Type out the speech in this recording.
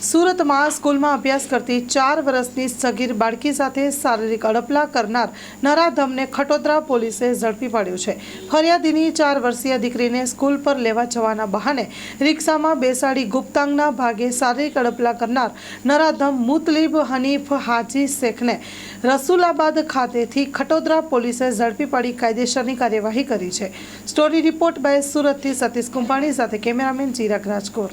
સુરતમાં સ્કૂલમાં અભ્યાસ કરતી ચાર વર્ષની સગીર બાળકી સાથે શારીરિક અડપલા કરનાર નરાધમને ખટોદરા પોલીસે ઝડપી પાડ્યો છે. ફરિયાદીની ચાર વર્ષીય દીકરીને સ્કૂલ પર લેવા જવાના બહાને રિક્ષામાં બેસાડી ગુપ્તાંગના ભાગે શારીરિક અડપલા કરનાર નરાધમ મુતલીબ હનીફ હાજી શેખને રસુલાબાદ ખાતેથી ખટોદરા પોલીસે ઝડપી પાડી કાયદેસરની કાર્યવાહી કરી છે. સ્ટોરી રિપોર્ટ બાય સુરતથી સતીશ કુંભાણી સાથે કેમેરામેન ચિરાગ રાજકોર.